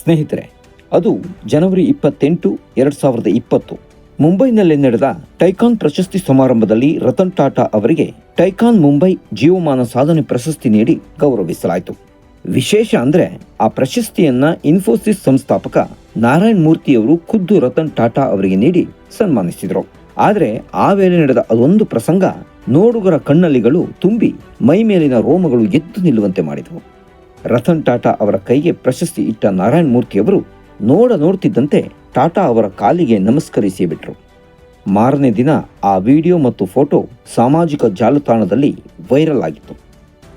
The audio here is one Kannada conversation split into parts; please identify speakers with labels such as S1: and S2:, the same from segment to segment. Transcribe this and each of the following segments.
S1: ಸ್ನೇಹಿತರೆ, ಅದು ಜನವರಿ ಇಪ್ಪತ್ತೆಂಟು, ಎರಡು ಸಾವಿರದ ಇಪ್ಪತ್ತು. ಮುಂಬೈನಲ್ಲಿ ನಡೆದ ಟೈಕಾನ್ ಪ್ರಶಸ್ತಿ ಸಮಾರಂಭದಲ್ಲಿ ರತನ್ ಟಾಟಾ ಅವರಿಗೆ ಟೈಕಾನ್ ಮುಂಬೈ ಜೀವಮಾನ ಸಾಧನೆ ಪ್ರಶಸ್ತಿ ನೀಡಿ ಗೌರವಿಸಲಾಯಿತು. ವಿಶೇಷ ಅಂದರೆ ಆ ಪ್ರಶಸ್ತಿಯನ್ನ ಇನ್ಫೋಸಿಸ್ ಸಂಸ್ಥಾಪಕ ನಾರಾಯಣ್ ಮೂರ್ತಿಯವರು ಖುದ್ದು ರತನ್ ಟಾಟಾ ಅವರಿಗೆ ನೀಡಿ ಸನ್ಮಾನಿಸಿದರು. ಆದರೆ ಆ ವೇಳೆ ನಡೆದ ಅದೊಂದು ಪ್ರಸಂಗ ನೋಡುಗರ ಕಣ್ಣಲ್ಲಿಗಳು ತುಂಬಿ ಮೈ ಮೇಲಿನ ರೋಮಗಳು ಎದ್ದು ನಿಲ್ಲುವಂತೆ ಮಾಡಿದವು. ರತನ್ ಟಾಟಾ ಅವರ ಕೈಗೆ ಪ್ರಶಸ್ತಿ ಇಟ್ಟ ನಾರಾಯಣ್ ಮೂರ್ತಿಯವರು ನೋಡ ನೋಡ್ತಿದ್ದಂತೆ ಟಾಟಾ ಅವರ ಕಾಲಿಗೆ ನಮಸ್ಕರಿಸಿ ಬಿಟ್ರು. ಮಾರನೇ ದಿನ ಆ ವಿಡಿಯೋ ಮತ್ತು ಫೋಟೋ ಸಾಮಾಜಿಕ ಜಾಲತಾಣದಲ್ಲಿ ವೈರಲ್ ಆಗಿತ್ತು.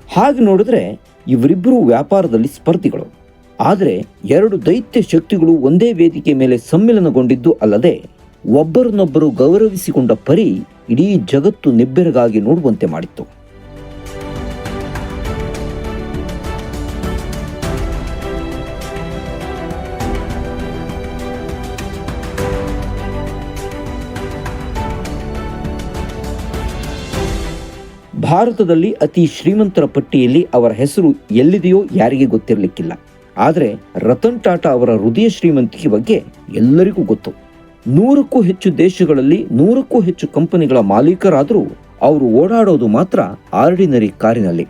S1: ಹಾಗೆ ನೋಡಿದ್ರೆ ಇವರಿಬ್ಬರು ವ್ಯಾಪಾರದಲ್ಲಿ ಸ್ಪರ್ಧಿಗಳು. ಆದರೆ ಎರಡು ದೈತ್ಯ ಶಕ್ತಿಗಳು ಒಂದೇ ವೇದಿಕೆ ಮೇಲೆ ಸಮ್ಮಿಲನಗೊಂಡಿದ್ದು ಅಲ್ಲದೆ ಒಬ್ಬರನ್ನೊಬ್ಬರು ಗೌರವಿಸಿಕೊಂಡ ಪರಿ ಇಡೀ ಜಗತ್ತು ನಿಬ್ಬೆರಗಾಗಿ ನೋಡುವಂತೆ ಮಾಡಿತ್ತು. ಭಾರತದಲ್ಲಿ ಅತಿ ಶ್ರೀಮಂತರ ಪಟ್ಟಿಯಲ್ಲಿ ಅವರ ಹೆಸರು ಎಲ್ಲಿದೆಯೋ ಯಾರಿಗೆ ಗೊತ್ತಿರಲಿಕ್ಕಿಲ್ಲ. ಆದರೆ ರತನ್ ಟಾಟಾ ಅವರ ಹೃದಯ ಶ್ರೀಮಂತಿಕೆ ಬಗ್ಗೆ ಎಲ್ಲರಿಗೂ ಗೊತ್ತು. ನೂರಕ್ಕೂ ಹೆಚ್ಚು ದೇಶಗಳಲ್ಲಿ ನೂರಕ್ಕೂ ಹೆಚ್ಚು ಕಂಪನಿಗಳ ಮಾಲೀಕರಾದರೂ ಅವರು ಓಡಾಡೋದು ಮಾತ್ರ ಆರ್ಡಿನರಿ ಕಾರಿನಲ್ಲಿ.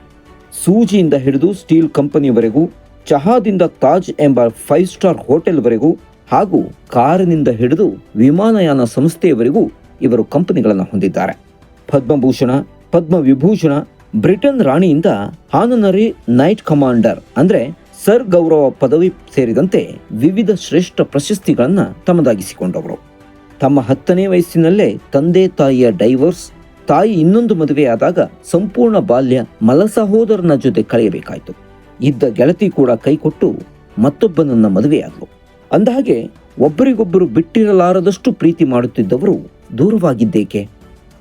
S1: ಸೂಜಿಯಿಂದ ಹಿಡಿದು ಸ್ಟೀಲ್ ಕಂಪನಿವರೆಗೂ, ಚಹಾದಿಂದ ತಾಜ್ ಎಂಬ ಫೈವ್ ಸ್ಟಾರ್ ಹೋಟೆಲ್ವರೆಗೂ ಹಾಗೂ ಕಾರಿನಿಂದ ಹಿಡಿದು ವಿಮಾನಯಾನ ಸಂಸ್ಥೆಯವರೆಗೂ ಇವರು ಕಂಪನಿಗಳನ್ನು ಹೊಂದಿದ್ದಾರೆ. ಪದ್ಮಭೂಷಣ ಪದ್ಮ ವಿಭೂಷಣ ಬ್ರಿಟನ್ ರಾಣಿಯಿಂದ ಹಾನನರಿ ನೈಟ್ ಕಮಾಂಡರ್ ಅಂದ್ರೆ ಸರ್ ಗೌರವ ಪದವಿ ಸೇರಿದಂತೆ ವಿವಿಧ ಶ್ರೇಷ್ಠ ಪ್ರಶಸ್ತಿಗಳನ್ನ ತಮ್ಮದಾಗಿಸಿಕೊಂಡವರು ತಮ್ಮ ಹತ್ತನೇ ವಯಸ್ಸಿನಲ್ಲೇ ತಂದೆ ತಾಯಿಯ ಡೈವರ್ಸ್, ತಾಯಿ ಇನ್ನೊಂದು ಮದುವೆಯಾದಾಗ ಸಂಪೂರ್ಣ ಬಾಲ್ಯ ಮಲ ಸಹೋದರನ ಜೊತೆ ಕಳೆಯಬೇಕಾಯಿತು. ಇದ್ದ ಗೆಳತಿ ಕೂಡ ಕೈಕೊಟ್ಟು ಮತ್ತೊಬ್ಬನನ್ನ ಮದುವೆಯಾದರು ಅಂದಹಾಗೆ ಒಬ್ಬರಿಗೊಬ್ಬರು ಬಿಟ್ಟಿರಲಾರದಷ್ಟು ಪ್ರೀತಿ ಮಾಡುತ್ತಿದ್ದವರು ದೂರವಾಗಿದ್ದೇಕೆ?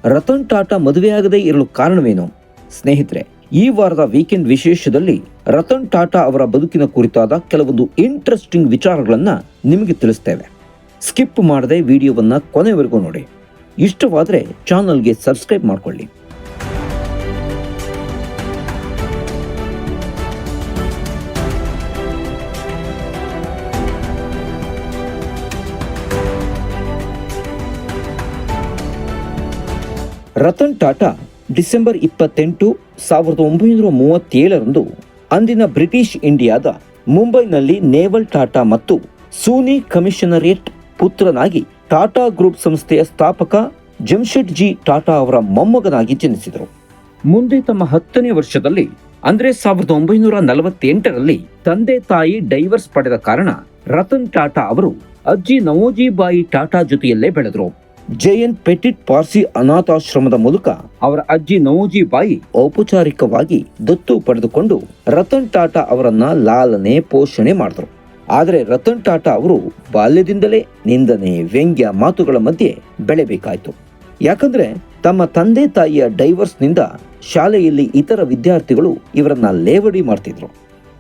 S1: ರತನ್ ಟಾಟಾ ಮದುವೆಯಾಗದೇ ಇರಲು ಕಾರಣವೇನು? ಸ್ನೇಹಿತರೆ, ಈ ವಾರದ ವೀಕೆಂಡ್ ವಿಶೇಷದಲ್ಲಿ ರತನ್ ಟಾಟಾ ಅವರ ಬದುಕಿನ ಕುರಿತಾದ ಕೆಲವೊಂದು ಇಂಟ್ರೆಸ್ಟಿಂಗ್ ವಿಚಾರಗಳನ್ನ ನಿಮಗೆ ತಿಳಿಸ್ತೇವೆ. ಸ್ಕಿಪ್ ಮಾಡದೆ ವಿಡಿಯೋವನ್ನ ಕೊನೆವರೆಗೂ ನೋಡಿ. ಇಷ್ಟವಾದರೆ ಚಾನಲ್ಗೆ ಸಬ್ಸ್ಕ್ರೈಬ್ ಮಾಡಿಕೊಳ್ಳಿ. ರತನ್ ಟಾಟಾ ಡಿಸೆಂಬರ್ ಇಪ್ಪತ್ತೆಂಟು ಸಾವಿರದ ಒಂಬೈನೂರ ಮೂವತ್ತೇಳರಂದು ಅಂದಿನ ಬ್ರಿಟಿಷ್ ಇಂಡಿಯಾದ ಮುಂಬೈನಲ್ಲಿ ನೇವಲ್ ಟಾಟಾ ಮತ್ತು ಸೂನಿ ಕಮಿಷನರೇಟ್ ಪುತ್ರನಾಗಿ ಟಾಟಾ ಗ್ರೂಪ್ ಸಂಸ್ಥೆಯ ಸ್ಥಾಪಕ ಜಮ್ಶೆಡ್ ಜಿ ಟಾಟಾ ಅವರ ಮೊಮ್ಮಗನಾಗಿ ಜನಿಸಿದರು. ಮುಂದೆ ತಮ್ಮ ಹತ್ತನೇ ವರ್ಷದಲ್ಲಿ ಅಂದ್ರೆ ಸಾವಿರದ ಒಂಬೈನೂರ ನಲವತ್ತೆಂಟರಲ್ಲಿ ತಂದೆ ತಾಯಿ ಡೈವರ್ಸ್ ಪಡೆದ ಕಾರಣ ರತನ್ ಟಾಟಾ ಅವರು ಅಜ್ಜಿ ನವೋಜಿಬಾಯಿ ಟಾಟಾ ಜೊತೆಯಲ್ಲೇ ಬೆಳೆದರು. ಜೆಎನ್ ಪೆಟಿಟ್ ಪಾರ್ಸಿ ಅನಾಥಾಶ್ರಮದ ಮೂಲಕ ಅವರ ಅಜ್ಜಿ ನವೋಜಿಬಾಯಿ ಔಪಚಾರಿಕವಾಗಿ ದತ್ತು ಪಡೆದುಕೊಂಡು ರತನ್ ಟಾಟಾ ಅವರನ್ನ ಲಾಲನೆ ಪೋಷಣೆ ಮಾಡಿದ್ರು. ಆದರೆ ರತನ್ ಟಾಟಾ ಅವರು ಬಾಲ್ಯದಿಂದಲೇ ನಿಂದನೆ, ವ್ಯಂಗ್ಯ ಮಾತುಗಳ ಮಧ್ಯೆ ಬೆಳೆಬೇಕಾಯಿತು. ಯಾಕಂದ್ರೆ ತಮ್ಮ ತಂದೆ ತಾಯಿಯ ಡೈವರ್ಸ್ನಿಂದ ಶಾಲೆಯಲ್ಲಿ ಇತರ ವಿದ್ಯಾರ್ಥಿಗಳು ಇವರನ್ನ ಲೇವಡಿ ಮಾಡ್ತಿದ್ರು.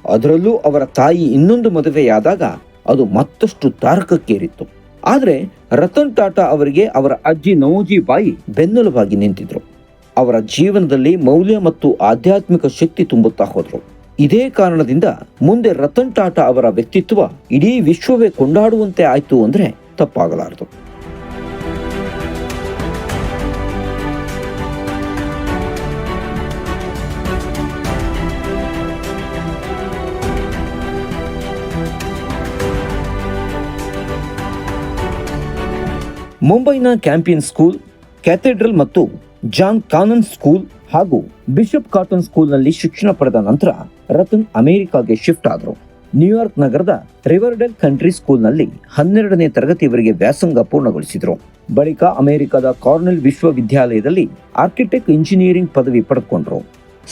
S1: ಅದರಲ್ಲೂ ಅವರ ತಾಯಿ ಇನ್ನೊಂದು ಮದುವೆಯಾದಾಗ ಅದು ಮತ್ತಷ್ಟು ತಾರಕಕ್ಕೇರಿತ್ತು. ಆದರೆ ರತನ್ ಟಾಟಾ ಅವರಿಗೆ ಅವರ ಅಜ್ಜಿ ನವೋಜಿ ಬಾಯಿ ಬೆನ್ನೆಲುಬಾಗಿ ನಿಂತಿದ್ರು. ಅವರ ಜೀವನದಲ್ಲಿ ಮೌಲ್ಯ ಮತ್ತು ಆಧ್ಯಾತ್ಮಿಕ ಶಕ್ತಿ ತುಂಬುತ್ತಾ ಹೋದರು. ಇದೇ ಕಾರಣದಿಂದ ಮುಂದೆ ರತನ್ ಟಾಟಾ ಅವರ ವ್ಯಕ್ತಿತ್ವ ಇಡೀ ವಿಶ್ವವೇ ಕೊಂಡಾಡುವಂತೆ ಆಯಿತು ಅಂದ್ರೆ ತಪ್ಪಾಗಲಾರದು. ಮುಂಬೈನ ಕ್ಯಾಂಪಿಯನ್ ಸ್ಕೂಲ್, ಕ್ಯಾಥೆಡ್ರಲ್ ಮತ್ತು ಜಾನ್ ಕಾನನ್ ಸ್ಕೂಲ್ ಹಾಗೂ ಬಿಷಪ್ ಕಾಟನ್ ಸ್ಕೂಲ್ನಲ್ಲಿ ಶಿಕ್ಷಣ ಪಡೆದ ನಂತರ ರತನ್ ಅಮೆರಿಕಾಗೆ ಶಿಫ್ಟ್ ಆದರು. ನ್ಯೂಯಾರ್ಕ್ ನಗರದ ರಿವರ್ಡೆಲ್ ಕಂಟ್ರಿ ಸ್ಕೂಲ್ನಲ್ಲಿ ಹನ್ನೆರಡನೇ ತರಗತಿಯವರೆಗೆ ವ್ಯಾಸಂಗ ಪೂರ್ಣಗೊಳಿಸಿದರು. ಬಳಿಕ ಅಮೆರಿಕದ ಕಾರ್ನೆಲ್ ವಿಶ್ವವಿದ್ಯಾಲಯದಲ್ಲಿ ಆರ್ಕಿಟೆಕ್ಟ್ ಇಂಜಿನಿಯರಿಂಗ್ ಪದವಿ ಪಡೆದುಕೊಂಡರು.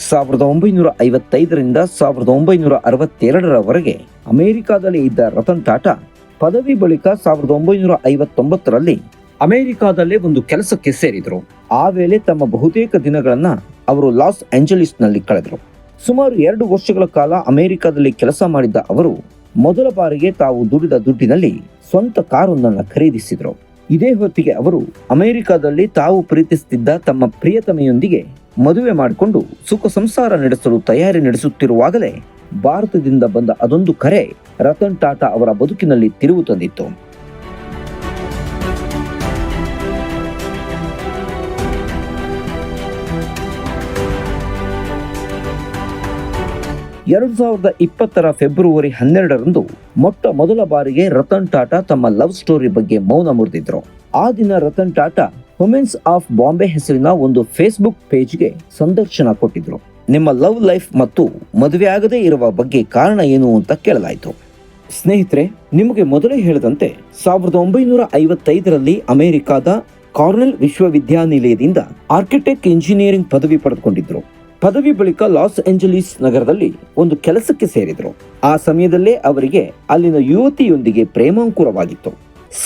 S1: ಸಾವಿರದ ಒಂಬೈನೂರ ಐವತ್ತೈದರಿಂದ ಸಾವಿರದ ಒಂಬೈನೂರ ಅರವತ್ತೆರಡರವರೆಗೆ ಅಮೆರಿಕಾದಲ್ಲಿ ಇದ್ದ ರತನ್ ಟಾಟಾ ಪದವಿ ಬಳಿಕ ಸಾವಿರದ ಒಂಬೈನೂರ ಐವತ್ತೊಂಬತ್ತರಲ್ಲಿ ಅಮೆರಿಕಾದಲ್ಲೇ ಒಂದು ಕೆಲಸಕ್ಕೆ ಸೇರಿದರು. ಆ ವೇಳೆ ತಮ್ಮ ಬಹುತೇಕ ದಿನಗಳನ್ನ ಅವರು ಲಾಸ್ ಏಂಜಲೀಸ್ನಲ್ಲಿ ಕಳೆದರು. ಸುಮಾರು ಎರಡು ವರ್ಷಗಳ ಕಾಲ ಅಮೆರಿಕಾದಲ್ಲಿ ಕೆಲಸ ಮಾಡಿದ್ದ ಅವರು ಮೊದಲ ಬಾರಿಗೆ ತಾವು ದುಡಿದ ದುಡ್ಡಿನಲ್ಲಿ ಸ್ವಂತ ಕಾರೊಂದನ್ನು ಖರೀದಿಸಿದರು. ಇದೇ ಹೊತ್ತಿಗೆ ಅವರು ಅಮೆರಿಕಾದಲ್ಲಿ ತಾವು ಪ್ರೀತಿಸುತ್ತಿದ್ದ ತಮ್ಮ ಪ್ರಿಯತಮೆಯೊಂದಿಗೆ ಮದುವೆ ಮಾಡಿಕೊಂಡು ಸುಖ ಸಂಸಾರ ನಡೆಸಲು ತಯಾರಿ ನಡೆಸುತ್ತಿರುವಾಗಲೇ ಭಾರತದಿಂದ ಬಂದ ಅದೊಂದು ಕರೆ ರತನ್ ಟಾಟಾ ಅವರ ಬದುಕಿನಲ್ಲಿ ತಿರುವು ತಂದಿತ್ತು. ಎರಡು ಸಾವಿರದ ಇಪ್ಪತ್ತರ ಫೆಬ್ರವರಿ ಹನ್ನೆರಡರಂದು ಮೊಟ್ಟ ಮೊದಲ ಬಾರಿಗೆ ರತನ್ ಟಾಟಾ ತಮ್ಮ ಲವ್ ಸ್ಟೋರಿ ಬಗ್ಗೆ ಮೌನ ಮುರಿದಿದ್ರು. ಆ ದಿನ ರತನ್ ಟಾಟಾ ವುಮೆನ್ಸ್ ಆಫ್ ಬಾಂಬೆ ಹೆಸರಿನ ಒಂದು ಫೇಸ್ಬುಕ್ ಪೇಜ್ಗೆ ಸಂದರ್ಶನ ಕೊಟ್ಟಿದ್ರು. ನಿಮ್ಮ ಲವ್ ಲೈಫ್ ಮತ್ತು ಮದುವೆ ಆಗದೇ ಇರುವ ಬಗ್ಗೆ ಕಾರಣ ಏನು ಅಂತ ಕೇಳಲಾಯಿತು. ಸ್ನೇಹಿತರೆ, ನಿಮಗೆ ಮೊದಲೇ ಹೇಳಿದಂತೆ ಸಾವಿರದ ಒಂಬೈನೂರ ಐವತ್ತೈದರಲ್ಲಿ ಅಮೆರಿಕಾದ ಕಾರ್ನೆಲ್ ವಿಶ್ವವಿದ್ಯಾನಿಲಯದಿಂದ ಆರ್ಕಿಟೆಕ್ಟ್ ಇಂಜಿನಿಯರಿಂಗ್ ಪದವಿ ಪಡೆದುಕೊಂಡಿದ್ರು. ಪದವಿ ಬಳಿಕ ಲಾಸ್ ಏಂಜಲೀಸ್ ನಗರದಲ್ಲಿ ಒಂದು ಕೆಲಸಕ್ಕೆ ಸೇರಿದರು. ಆ ಸಮಯದಲ್ಲೇ ಅವರಿಗೆ ಅಲ್ಲಿನ ಯುವತಿಯೊಂದಿಗೆ ಪ್ರೇಮಾಂಕುರವಾಗಿತ್ತು.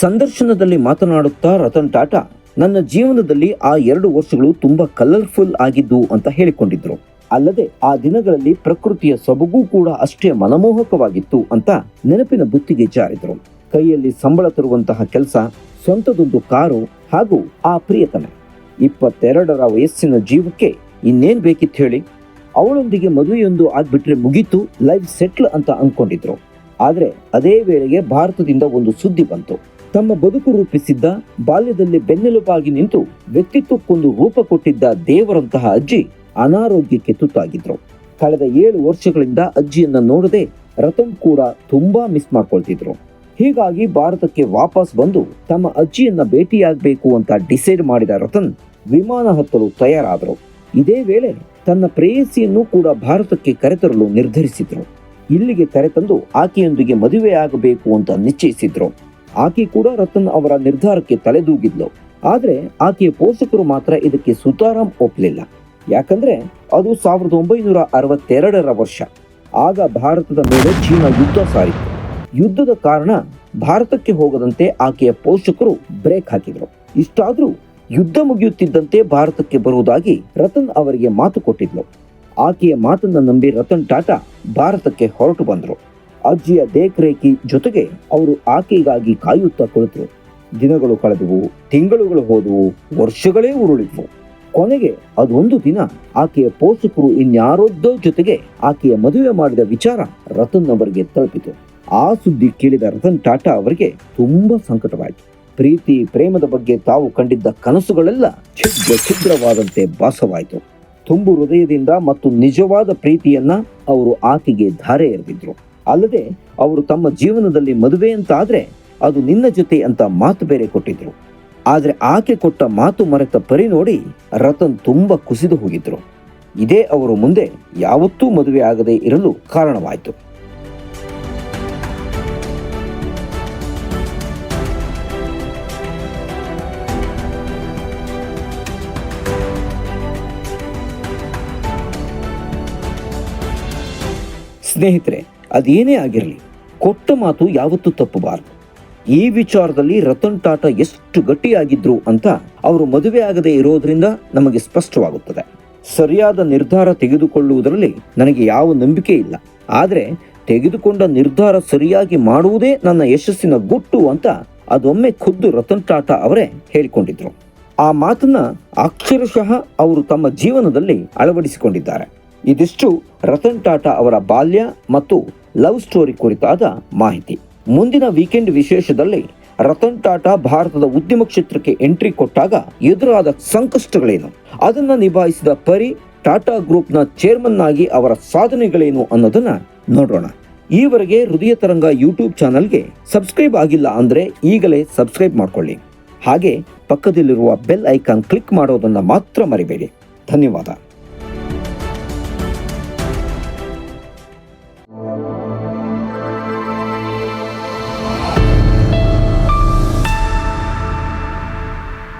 S1: ಸಂದರ್ಶನದಲ್ಲಿ ಮಾತನಾಡುತ್ತಾ ರತನ್ ಟಾಟಾ, ನನ್ನ ಜೀವನದಲ್ಲಿ ಆ ಎರಡು ವರ್ಷಗಳು ತುಂಬಾ ಕಲರ್ಫುಲ್ ಆಗಿದ್ದು ಅಂತ ಹೇಳಿಕೊಂಡಿದ್ರು. ಅಲ್ಲದೆ ಆ ದಿನಗಳಲ್ಲಿ ಪ್ರಕೃತಿಯ ಸೊಬಗೂ ಕೂಡ ಅಷ್ಟೇ ಮನಮೋಹಕವಾಗಿತ್ತು ಅಂತ ನೆನಪಿನ ಬುತ್ತಿಗೆ ಜಾರಿದ್ರು. ಕೈಯಲ್ಲಿ ಸಂಬಳ ತರುವಂತಹ ಕೆಲಸ, ಸ್ವಂತದೊಂದು ಕಾರು ಹಾಗೂ ಆ ಪ್ರಿಯತನ ಇಪ್ಪತ್ತೆರಡರ ವಯಸ್ಸಿನ ಜೀವಕ್ಕೆ ಇನ್ನೇನ್ ಬೇಕಿತ್ತು ಹೇಳಿ? ಅವಳೊಂದಿಗೆ ಮದುವೆಯೊಂದು ಆಗ್ಬಿಟ್ರೆ ಮುಗೀತು ಲೈಫ್ ಸೆಟ್ಲ್ ಅಂತ ಅನ್ಕೊಂಡಿದ್ರು. ಆದರೆ ಅದೇ ವೇಳೆಗೆ ಭಾರತದಿಂದ ಒಂದು ಸುದ್ದಿ ಬಂತು. ತಮ್ಮ ಬದುಕು ರೂಪಿಸಿದ್ದ, ಬಾಲ್ಯದಲ್ಲಿ ಬೆನ್ನೆಲುಬಾಗಿ ನಿಂತು ವ್ಯಕ್ತಿತ್ವಕ್ಕೊಂದು ರೂಪ ಕೊಟ್ಟಿದ್ದ ದೇವರಂತಹ ಅಜ್ಜಿ ಅನಾರೋಗ್ಯಕ್ಕೆ ತುತ್ತಾಗಿದ್ರು. ಕಳೆದ ಏಳು ವರ್ಷಗಳಿಂದ ಅಜ್ಜಿಯನ್ನ ನೋಡದೆ ರತನ್ ಕೂಡ ತುಂಬಾ ಮಿಸ್ ಮಾಡ್ಕೊಳ್ತಿದ್ರು. ಹೀಗಾಗಿ ಭಾರತಕ್ಕೆ ವಾಪಸ್ ಬಂದು ತಮ್ಮ ಅಜ್ಜಿಯನ್ನ ಭೇಟಿಯಾಗಬೇಕು ಅಂತ ಡಿಸೈಡ್ ಮಾಡಿದ ರತನ್ ವಿಮಾನ ಹತ್ತಲು ತಯಾರಾದರು. ಇದೇ ವೇಳೆ ತನ್ನ ಪ್ರೇಯಸಿಯನ್ನು ಕೂಡ ಭಾರತಕ್ಕೆ ಕರೆತರಲು ನಿರ್ಧರಿಸಿದ್ರು. ಇಲ್ಲಿಗೆ ಕರೆತಂದು ಆಕೆಯೊಂದಿಗೆ ಮದುವೆಯಾಗಬೇಕು ಅಂತ ನಿಶ್ಚಯಿಸಿದ್ರು. ಆಕೆ ಕೂಡ ರತನ್ ಅವರ ನಿರ್ಧಾರಕ್ಕೆ ತಲೆದೂಗಿದ್ಲು. ಆದರೆ ಆಕೆಯ ಪೋಷಕರು ಮಾತ್ರ ಇದಕ್ಕೆ ಸುತಾರಾಮ್ ಒಪ್ಪಲಿಲ್ಲ. ಯಾಕಂದ್ರೆ ಅದು ಸಾವಿರದ ಒಂಬೈನೂರ ಅರವತ್ತೆರಡರ ವರ್ಷ. ಆಗ ಭಾರತದ ಮೇಲೆ ಚೀನಾ ಯುದ್ಧ ಸಾರಿತ್ತು ಯುದ್ಧದ ಕಾರಣ ಭಾರತಕ್ಕೆ ಹೋಗದಂತೆ ಆಕೆಯ ಪೋಷಕರು ಬ್ರೇಕ್ ಹಾಕಿದ್ರು. ಇಷ್ಟಾದ್ರೂ ಯುದ್ಧ ಮುಗಿಯುತ್ತಿದ್ದಂತೆ ಭಾರತಕ್ಕೆ ಬರುವುದಾಗಿ ರತನ್ ಅವರಿಗೆ ಮಾತು ಕೊಟ್ಟಿದ್ಲು. ಆಕೆಯ ಮಾತನ್ನ ನಂಬಿ ರತನ್ ಟಾಟಾ ಭಾರತಕ್ಕೆ ಹೊರಟು ಬಂದರು. ಅಜ್ಜಿಯ ದೇಖರೇಖಿ ಜೊತೆಗೆ ಅವರು ಆಕೆಗಾಗಿ ಕಾಯುತ್ತಾ ಕುಳಿತರು. ದಿನಗಳು ಕಳೆದವು, ತಿಂಗಳುಗಳು ಹೋದವು, ವರ್ಷಗಳೇ ಉರುಳಿದ್ವು. ಕೊನೆಗೆ ಅದೊಂದು ದಿನ ಆಕೆಯ ಪೋಷಕರು ಇನ್ಯಾರೊದ್ದೋ ಜೊತೆಗೆ ಆಕೆಯ ಮದುವೆ ಮಾಡಿದ ವಿಚಾರ ರತನ್ ಅವರಿಗೆ ತಲುಪಿತು. ಆ ಸುದ್ದಿ ಕೇಳಿದ ರತನ್ ಟಾಟಾ ಅವರಿಗೆ ತುಂಬಾ ಸಂಕಟವಾಯಿತು. ಪ್ರೀತಿ, ಪ್ರೇಮದ ಬಗ್ಗೆ ತಾವು ಕಂಡಿದ್ದ ಕನಸುಗಳೆಲ್ಲ ಛಿದ್ರ ಛಿದ್ರವಾದಂತೆ ಭಾಸವಾಯಿತು. ತುಂಬು ಹೃದಯದಿಂದ ಮತ್ತು ನಿಜವಾದ ಪ್ರೀತಿಯನ್ನ ಅವರು ಆಕೆಗೆ ಧಾರೆ ಎರೆದಿದ್ರು. ಅಲ್ಲದೆ ಅವರು ತಮ್ಮ ಜೀವನದಲ್ಲಿ ಮದುವೆ ಅಂತ ಆದ್ರೆ ಅದು ನಿನ್ನ ಜೊತೆ ಅಂತ ಮಾತು ಬೇರೆ ಕೊಟ್ಟಿದ್ರು. ಆದ್ರೆ ಆಕೆ ಕೊಟ್ಟ ಮಾತು ಮರೆತ ಪರಿ ನೋಡಿ ರತನ್ ತುಂಬಾ ಕುಸಿದು ಹೋಗಿದ್ರು. ಇದೇ ಅವರು ಮುಂದೆ ಯಾವತ್ತೂ ಮದುವೆ ಆಗದೆ ಇರಲು ಕಾರಣವಾಯಿತು. ಸ್ನೇಹಿತರೆ, ಅದೇನೇ ಆಗಿರಲಿ, ಕೊಟ್ಟ ಮಾತು ಯಾವತ್ತೂ ತಪ್ಪಬಾರದು. ಈ ವಿಚಾರದಲ್ಲಿ ರತನ್ ಟಾಟಾ ಎಷ್ಟು ಗಟ್ಟಿಯಾಗಿದ್ರು ಅಂತ ಅವರು ಮದುವೆ ಆಗದೆ ಇರೋದ್ರಿಂದ ನಮಗೆ ಸ್ಪಷ್ಟವಾಗುತ್ತದೆ. ಸರಿಯಾದ ನಿರ್ಧಾರ ತೆಗೆದುಕೊಳ್ಳುವುದರಲ್ಲಿ ನನಗೆ ಯಾವ ನಂಬಿಕೆ ಇಲ್ಲ. ಆದರೆ, ತೆಗೆದುಕೊಂಡ ನಿರ್ಧಾರ ಸರಿಯಾಗಿ ಮಾಡುವುದೇ ನನ್ನ ಯಶಸ್ಸಿನ ಗುಟ್ಟು ಅಂತ ಅದೊಮ್ಮೆ ಖುದ್ದು ರತನ್ ಟಾಟಾ ಅವರೇ ಹೇಳಿಕೊಂಡಿದ್ರು. ಆ ಮಾತನ್ನ ಅಕ್ಷರಶಃ ಅವರು ತಮ್ಮ ಜೀವನದಲ್ಲಿ ಅಳವಡಿಸಿಕೊಂಡಿದ್ದಾರೆ. ಇದಿಷ್ಟು ರತನ್ ಟಾಟಾ ಅವರ ಬಾಲ್ಯ ಮತ್ತು ಲವ್ ಸ್ಟೋರಿ ಕುರಿತಾದ ಮಾಹಿತಿ. ಮುಂದಿನ ವೀಕೆಂಡ್ ವಿಶೇಷದಲ್ಲಿ ರತನ್ ಟಾಟಾ ಭಾರತದ ಉದ್ಯಮ ಕ್ಷೇತ್ರಕ್ಕೆ ಎಂಟ್ರಿ ಕೊಟ್ಟಾಗ ಎದುರಾದ ಸಂಕಷ್ಟಗಳೇನು? ಅದನ್ನ ನಿಭಾಯಿಸಿದ ಪರಿ ಟಾಟಾ ಗ್ರೂಪ್ನ ಚೇರ್ಮನ್ ಆಗಿ ಅವರ ಸಾಧನೆಗಳೇನು ಅನ್ನೋದನ್ನ ನೋಡೋಣ ಈವರೆಗೆ ಹೃದಯ ತರಂಗ ಯೂಟ್ಯೂಬ್ ಚಾನಲ್ಗೆ ಸಬ್ಸ್ಕ್ರೈಬ್ ಆಗಿಲ್ಲ ಅಂದ್ರೆ ಈಗಲೇ ಸಬ್ಸ್ಕ್ರೈಬ್ ಮಾಡ್ಕೊಳ್ಳಿ. ಹಾಗೆ ಪಕ್ಕದಲ್ಲಿರುವ ಬೆಲ್ ಐಕಾನ್ ಕ್ಲಿಕ್ ಮಾಡೋದನ್ನ ಮಾತ್ರ ಮರಿಬೇಡಿ. ಧನ್ಯವಾದ.